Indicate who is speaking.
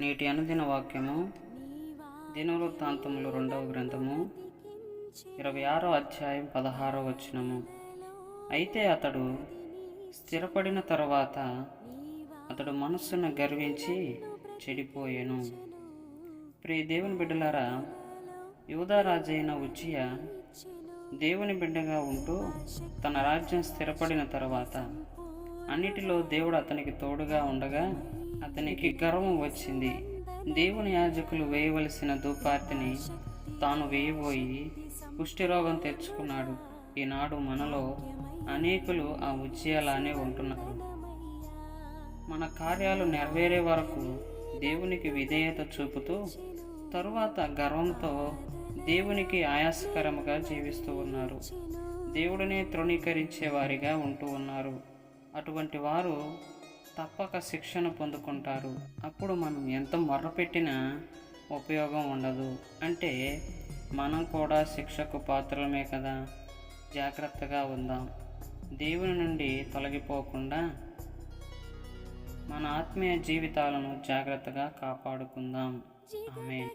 Speaker 1: నేటి అనుదిన వాక్యము దినవృత్తాంతములు రెండవ గ్రంథము ఇరవై ఆరో అధ్యాయం పదహారో వచనము. అయితే అతడు స్థిరపడిన తర్వాత అతడు మనస్సును గర్వించి చెడిపోయాను. ప్రియ దేవుని బిడ్డలారా యువదారాజైన ఉజ్జియ దేవుని బిడ్డగా ఉంటూ తన రాజ్యం స్థిరపడిన తర్వాత అన్నిటిలో దేవుడు అతనికి తోడుగా ఉండగా అతనికి గర్వం వచ్చింది. దేవుని యాజకులు వేయవలసిన ధూపార్తిని తాను వేయబోయి కుష్ఠిరోగం తెచ్చుకున్నాడు. ఈనాడు మనలో అనేకులు ఆ ఉజ్జయాలానే ఉంటున్నారు. మన కార్యాలు నెరవేరే వరకు దేవునికి విధేయత చూపుతూ తరువాత గర్వంతో దేవునికి ఆయాసకరముగా జీవిస్తూ ఉన్నారు. దేవుడినే తృణీకరించే వారిగా ఉంటూ ఉన్నారు. అటువంటి వారు తప్పక శిక్షణ పొందుకుంటారు. అప్పుడు మనం ఎంత మొర్రపెట్టినా ఉపయోగం ఉండదు. అంటే మనం కూడా శిక్షకు పాత్రలమే కదా. జాగ్రత్తగా ఉందాం. దేవుని నుండి తొలగిపోకుండా మన ఆత్మీయ జీవితాలను జాగ్రత్తగా కాపాడుకుందాం. ఆమె